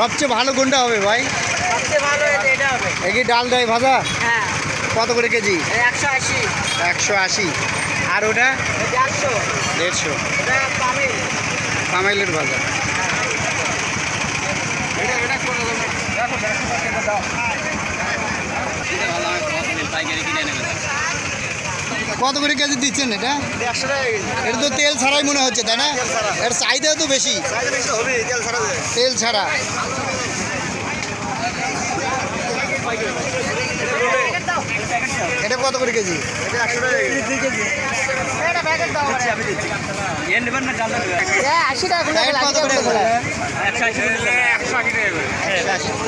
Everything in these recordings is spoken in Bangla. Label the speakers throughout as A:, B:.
A: সবচেয়ে ভালো কোনটা হবে ভাই?
B: সবচেয়ে ভালো এটা এটা হবে।
A: এ ডাল ডাই ভাজা?
B: হ্যাঁ।
A: কত করে কেজি?
B: একশো আশি।
A: একশো আশি। আর ওটা? দেড়শো।
B: এটা পাবে
A: পামাইলের ভাজা। কত করে কেজি দিচ্ছেন এটা? এটা তো তেল ছাড়াই মনে হচ্ছে তাই না? এর চাহিদা তো বেশি
C: তেল ছাড়া যায়
A: তেল ছাড়া। এটা কত করে কেজি।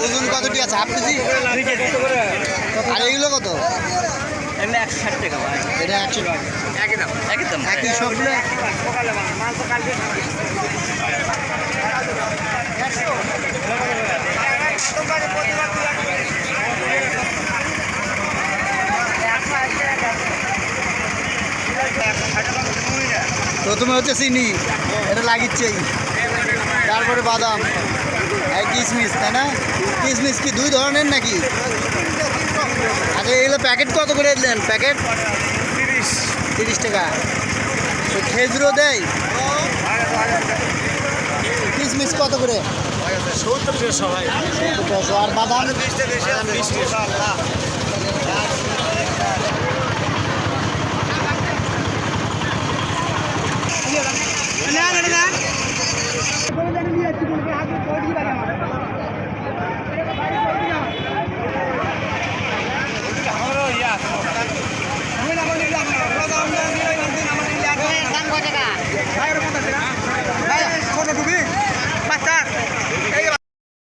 A: ওজন কতটি আছে? Half KG. আর এগুলো কত?
B: এমনি একশো ষাট টাকা ভাই।
A: এটা একশো
C: একই দাম
B: একদম।
A: একই সবগুলো? প্রথমে হচ্ছে চিনি এটা লাগিচ্ছেই তারপরে বাদাম। আর কিশমিশ তাই না? কিশমিশ কি দুই ধরনের নাকি? প্যাকেট কত করে দেন? প্যাকেট?
C: তিরিশ।
A: তিরিশ টাকা। তো খেজুরও দেয়? কিশমিশ কত করে?
C: সত্তর।
A: আর বাদাম?
B: না না না